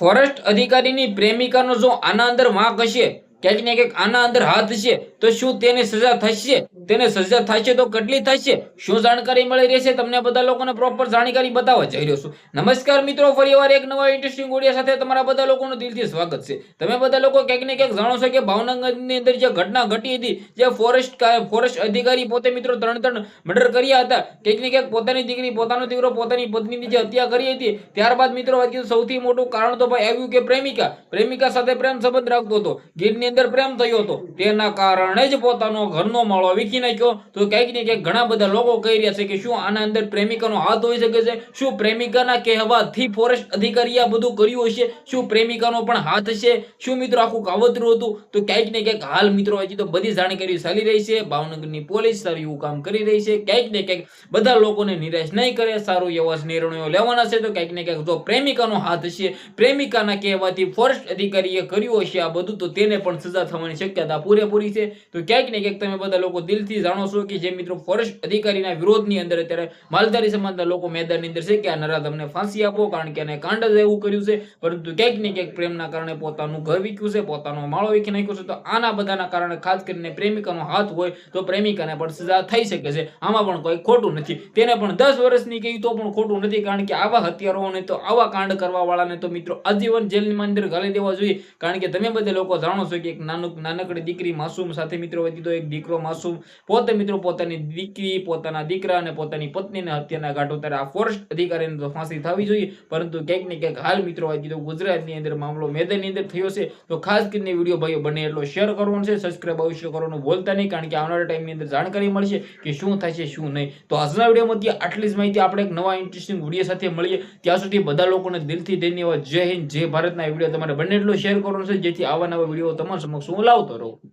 Forest અધિકારીની પ્રેમિકાનો જો આના અંદર વાંક હશે ક્યાંક ને આના અંદર હાથ છે, તો શું તેને સજા થશે? તેને સજા થશે તો કેટલી થશે? શું જાણકારી મળી રહેશે? તમને બધા લોકોને પ્રોપર જાણકારી બતાવવા જઈ રહ્યો છું. નમસ્કાર મિત્રો ફરીવાર એક નવા ઇન્ટરેસ્ટિંગ ઓડિયા સાથે તમારા બધા લોકોનું દિલથી સ્વાગત છે. તમે બધા લોકો ક્યાંક ને ક્યાંક જાણો છો કે ભાવનગરની અંદર જે ઘટના ઘટી હતી, જે ફોરેસ્ટ ફોરેસ્ટ અધિકારી પોતે મિત્રો ત્રણ ત્રણ મર્ડર કર્યા હતા ક્યાંક ને ક્યાંક પોતાની દીકરી, પોતાનો દીકરો, પોતાની પત્નીની જે હત્યા કરી હતી, ત્યારબાદ મિત્રો સૌથી મોટું કારણ તો ભાઈ આવ્યું કે પ્રેમિકા. પ્રેમિકા સાથે પ્રેમ સંબંધ રાખતો હતો. ગીરની અંદર પ્રેમ થયો હતો. તેના કારણે જ પોતાનો ઘરનો માળો વીખી નાખ્યો. તો ક્યાંક ને ક્યાંક ઘણા બધા લોકો કહી રહ્યા છે કે શું આના અંદર પ્રેમિકાનો હાથ હોઈ શકે છે? શું પ્રેમિકાના કહેવાથી ફોરેસ્ટ અધિકારીએ આ બધું કર્યું હશે? શું પ્રેમિકાનો પણ હાથ છે? શું મિત્રો આખું કાવતરું હતું? તો ક્યાંક ને ક્યાંક હાલ મિત્રો હજી તો બધી જાણકારી ચાલી રહી છે. ભાવનગરની પોલીસ સારું એવું કામ કરી રહી છે. ક્યાંક ને ક્યાંક બધા લોકોને નિરાશ નહીં કરે. સારું એવા નિર્ણયો લેવાના છે. તો ક્યાંક ને ક્યાંક જો પ્રેમિકાનો હાથ છે, પ્રેમિકાના કહેવાથી ફોરેસ્ટ અધિકારીએ કર્યું હશે આ બધું, તો તેને પણ સજા થવાની શક્યતા પૂરેપૂરી છે. તો ક્યાંક ને ક્યાંક તમે બધા લોકો દિલથી જાણો છો કે જે મિત્રો ફોરેસ્ટ અધિકારીના વિરોધની અંદર અત્યારે માલધારી સમાજના લોકો મેદાનની અંદર છે કે આ નરાધમને ફાંસી આપો કારણ કે એને કાંડ જ એવું કર્યું છે. પરંતુ ક્યાંક ને ક્યાંક પ્રેમના કારણે પોતાનું ઘર વીખ્યું છે, પોતાનો માળો વીખી નાખ્યો છે. તો આના બધાના કારણે ખાસ કરીને પ્રેમિકાનો હાથ હોય તો પ્રેમિકાને પણ સજા થઈ શકે છે. આમાં પણ કોઈ ખોટું નથી. તેને પણ દસ વર્ષની કહી તો પણ ખોટું નથી કારણ કે આવા હત્યારાઓને તો આવા કાંડ કરવા વાળાને તો મિત્રો આજીવન જેલની અંદર ગાલી દેવા જોઈએ. કારણ કે તમે બધા લોકો જાણો છો કે એક નાનું નાનકડી દીકરી માસૂમ સાથે મિત્રો વધી તો એક દીકરો માસૂમ, પોતે મિત્રો પોતાની દીકરી, પોતાના દીકરા અને પોતાની પત્નીને હત્યાના ઘાટ ઉતારે આ ફોરેસ્ટ અધિકારીને તો ફાંસી થવી જોઈએ. પરંતુ ક્યાંક ને ક્યાંક હાલ મિત્રો વધી તો ગુજરાતની અંદર મામલો મેદાનની અંદર થયો છે. તો ખાસ કરીને વીડિયો ભાઈઓ બને એટલો શેર કરવાનો છે. સબસ્ક્રાઈબ અવશ્ય કરવાનું ભૂલતા નહીં, કારણ કે આવનારા ટાઈમની અંદર જાણકારી મળશે કે શું થશે, શું નહીં. તો આજના વિડીયોમાંથી આટલી જ માહિતી. આપણે એક નવા ઇન્ટરેસ્ટિંગ વીડિયો સાથે મળીએ. ત્યાં સુધી બધા લોકોને દિલથી ધન્યવાદ. જય હિન્દ, જય ભારતના વીડિયો તમારે બને એટલો શેર કરવાનો છે, જેથી આવા નવા વીડિયો તમારા સમક્ષ હું લાવતો રહું.